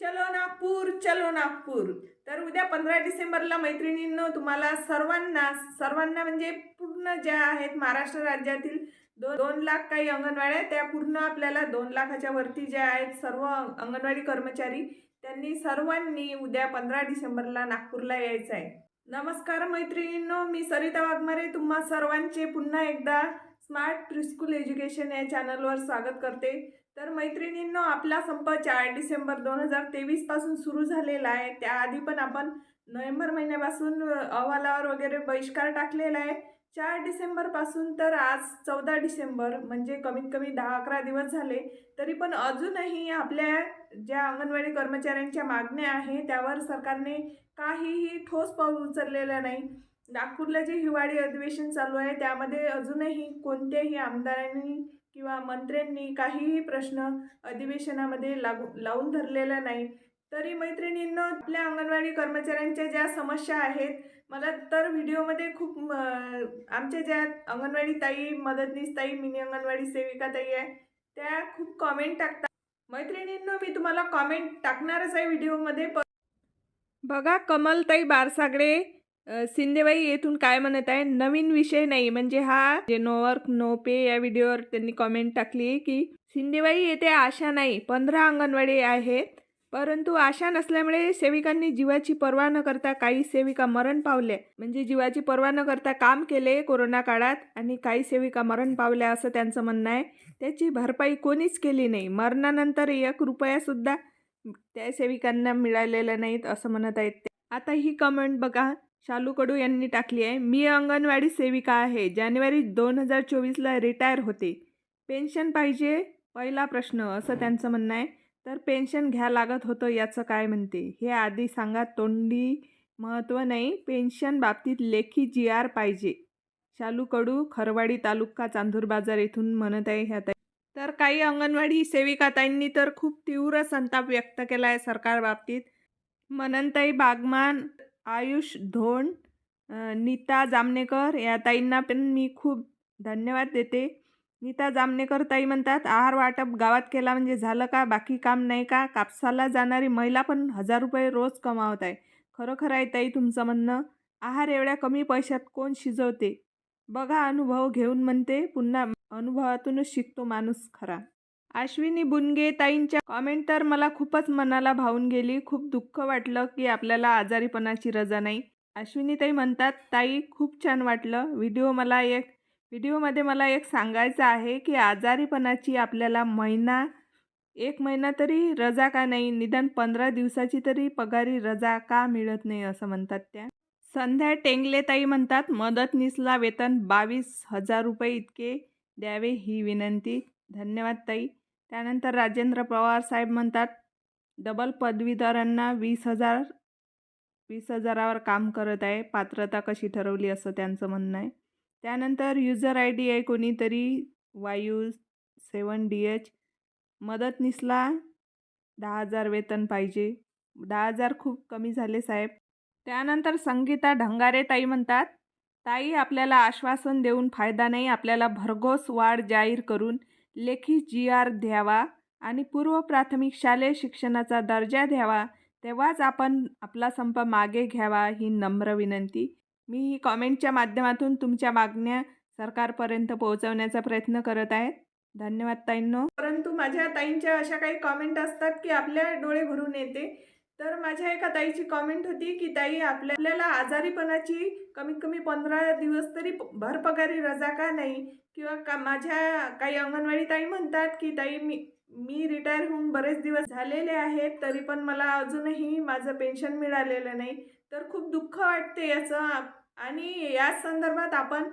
चलो नागपूर चलो नागपूर. तर उद्या पंधरा डिसेंबरला मैत्रिणींनो तुम्हाला सर्वांना सर्वांना म्हणजे पूर्ण ज्या आहेत महाराष्ट्र राज्यातील दोन दोन लाख काही अंगणवाड्या त्या पूर्ण आपल्याला दोन लाखाच्या वरती ज्या आहेत सर्व अंगणवाडी कर्मचारी त्यांनी सर्वांनी उद्या पंधरा डिसेंबरला नागपूरला यायचं आहे नमस्कार मैत्रिणींनो मी सरिता वाघमारे तुम्हा सर्वांचे पुन्हा एकदा स्मार्ट प्रिस्कूल एज्युकेशन या चॅनलवर स्वागत करते. तर मैत्रिणींनो आपला संप चार डिसेंबर दोन हजार तेवीसपासून सुरू झालेला आहे. त्याआधी पण आपण नोव्हेंबर महिन्यापासून अहवालावर वगैरे बहिष्कार टाकलेला आहे. चार डिसेंबरपासून तर आज चौदा डिसेंबर म्हणजे कमीत कमी दहा अकरा दिवस झाले. तरी पण अजूनही आपल्या ज्या अंगणवाडी कर्मचाऱ्यांच्या मागण्या आहे त्यावर सरकारने काहीही ठोस पाऊल उचललेलं नाही. नागपूरला जे हिवाळी अधिवेशन चालू आहे त्यामध्ये अजूनही कोणत्याही आमदारांनी किंवा मंत्र्यांनी काहीही प्रश्न अधिवेशनामध्ये लागू लावून धरलेला नाही. तरी मैत्रिणींना आपल्या अंगणवाडी कर्मचाऱ्यांच्या ज्या समस्या आहेत मला तर व्हिडिओमध्ये खूप आमच्या ज्या अंगणवाडी ताई मदतनीस ताई मिनी अंगणवाडी सेविका ताई आहे त्या खूप कॉमेंट टाकतात. मैत्रिणींना मी तुम्हाला कॉमेंट टाकणारच आहे व्हिडिओमध्ये प बघा कमलताई बारसागडे सिंदेबाई शिंदेबाई येथून काय म्हणत आहे? नवीन विषय नाही म्हणजे हा जे नो वर्क नो पे या व्हिडिओवर त्यांनी कॉमेंट टाकली आहे की सिंदेबाई येथे आशा नाही पंधरा अंगणवाडी आहेत परंतु आशा नसल्यामुळे सेविकांनी जीवाची पर्वा न करता काही सेविका मरण पावल्या म्हणजे जीवाची पर्वा न करता काम केले कोरोना काळात आणि काही सेविका मरण पावल्या असं त्यांचं म्हणणं आहे. त्याची भरपाई कोणीच केली नाही. मरणानंतर एक रुपयासुद्धा त्या सेविकांना मिळालेल्या नाहीत असं म्हणत आहेत ते. आता ही कमेंट बघा. शालू कडू यांनी टाकली आहे. मी अंगणवाडी सेविका आहे. जानेवारी दोन हजार चोवीसला रिटायर होते. पेन्शन पाहिजे? पहिला प्रश्न असं त्यांचं म्हणणं आहे. तर पेन्शन घ्या लागत होतं याचं काय म्हणते? हे आधी सांगा तोंडी महत्त्व नाही. पेन्शन बाबतीत लेखी जी आर पाहिजे. शालू कडू खरवाडी तालुका चांदूर बाजार येथून म्हणत आहे ह्या ताई. तर काही अंगणवाडी सेविकाताईंनी तर खूप तीव्र संताप व्यक्त केला आहे सरकारबाबतीत मनंताई बागमान आयुष धोंड नीता जामनेकर या ताईंना पण मी खूप धन्यवाद देते. नीता जामनेकर ताई म्हणतात आहार वाटप गावात केला म्हणजे झालं का? बाकी काम नाही का? कापसाला जाणारी महिला पण हजार रुपये रोज कमावत आहे. खरोखर आहे ताई तुमचं म्हणणं. आहार एवढ्या कमी पैशात कोण शिजवते? बघा अनुभव घेऊन म्हणते पुन्हा अनुभवातूनच शिकतो माणूस खरा. अश्विनी बुनगे ताईंच्या कॉमेंट तर मला खूपच मनाला भावून गेली. खूप दुःख वाटलं की आपल्याला आजारीपणाची रजा नाही. अश्विनी ताई म्हणतात ताई खूप छान वाटलं. व्हिडिओ मला एक व्हिडिओमध्ये मला एक सांगायचं आहे की आजारीपणाची आपल्याला महिना एक महिना तरी रजा का नाही? निदान पंधरा दिवसाची तरी पगारी रजा का मिळत नाही? असं म्हणतात त्या. संध्या टेंगले ताई म्हणतात मदतनीसला वेतन बावीस हजार रुपये इतके द्यावे ही विनंती. धन्यवाद ताई. त्यानंतर राजेंद्र पवार साहेब म्हणतात डबल पदवीधरांना वीस हजार वीस हजारावर काम करत आहे. पात्रता कशी ठरवली? असं त्यांचं म्हणणं आहे. त्यानंतर युजर आय डी आहे कोणीतरी वायू सेवन डी एच मदतनीसला दहा हजार वेतन पाहिजे. दहा हजार खूप कमी झाले साहेब. त्यानंतर संगीता ढंगारे ताई म्हणतात ताई आपल्याला आश्वासन देऊन फायदा नाही. आपल्याला भरघोस वाढ जाहीर करून लेखी जी आर द्यावा आणि पूर्व प्राथमिक शालेय शिक्षणाचा दर्जा द्यावा तेव्हाच आपण आपला संप मागे घ्यावा ही नम्र विनंती. मी ही कॉमेंटच्या माध्यमातून तुमच्या मागण्या सरकारपर्यंत पोहोचवण्याचा प्रयत्न करत आहे. धन्यवाद ताईंनो. परंतु माझ्या ताईंच्या अशा काही कॉमेंट असतात की आपल्या डोळे भरून येते. तर माझ्या एका ताईची कॉमेंट होती की ताई आपल्या आपल्याला आजारीपणाची कमीत कमी पंधरा दिवस तरी भरपगारी रजा का नाही? किंवा का माझ्या काही अंगणवाडी ताई म्हणतात की ताई मी मी रिटायर होऊन बरेच दिवस झालेले आहेत तरी पण मला अजूनही माझं पेन्शन मिळालेलं नाही. तर खूप दुःख वाटते याचं आणि याच संदर्भात आपण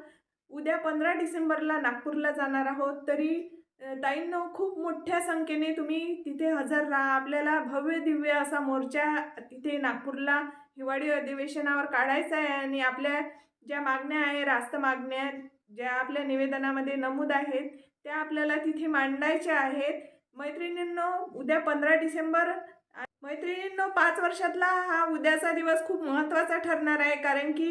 उद्या पंधरा डिसेंबरला नागपूरला जाणार आहोत. तरी ताईंनो खूप मोठ्या संख्येने तुम्ही तिथे हजर राहा. आपल्याला भव्य दिव्य असा मोर्चा तिथे नागपूरला हिवाळी अधिवेशनावर काढायचा आहे आणि आपल्या ज्या मागण्या आहे रास्त मागण्या ज्या आपल्या निवेदनामध्ये नमूद आहेत त्या आपल्याला तिथे मांडायच्या आहेत. मैत्रिणींनो उद्या पंधरा डिसेंबर मैत्रिणींनो पाच वर्षातला हा उद्याचा दिवस खूप महत्त्वाचा ठरणार आहे कारण की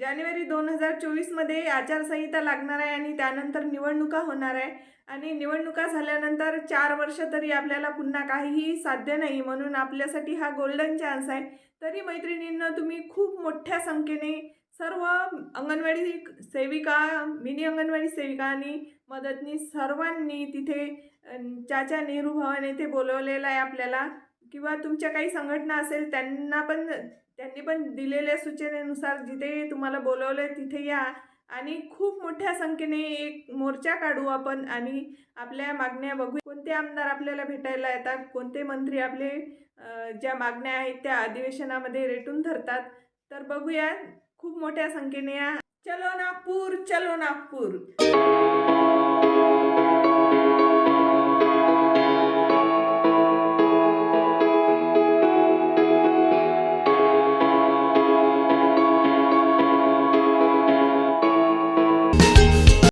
जानेवारी दोन हजार चोवीसमध्ये आचारसंहिता लागणार आहे आणि त्यानंतर निवडणुका होणार आहे. आणि निवडणुका झाल्यानंतर चार वर्ष तरी आपल्याला पुन्हा काहीही साध्य नाही म्हणून आपल्यासाठी हा गोल्डन चान्स आहे. तरी मैत्रिणींना तुम्ही खूप मोठ्या संख्येने सर्व अंगणवाडी सेविका मिनी अंगणवाडी सेविका आणि मदतनीस सर्वांनी तिथे चाचा नेहरू भवन येथे बोलवलेला आहे आपल्याला. किंवा तुमच्या काही संघटना असेल त्यांना पण त्यांनी पण दिलेल्या सूचनेनुसार जिथे तुम्हाला बोलवलं तिथे या. आणि खूप मोठ्या संख्येने एक मोर्चा काढू आपण आणि आपल्या मागण्या बघू. कोणते आमदार आपल्याला भेटायला येतात कोणते मंत्री आपले ज्या मागण्या आहेत त्या अधिवेशनामध्ये रेटून धरतात तर बघूया. खूप मोठ्या संख्येने या. चलो नागपूर चलो नागपूर.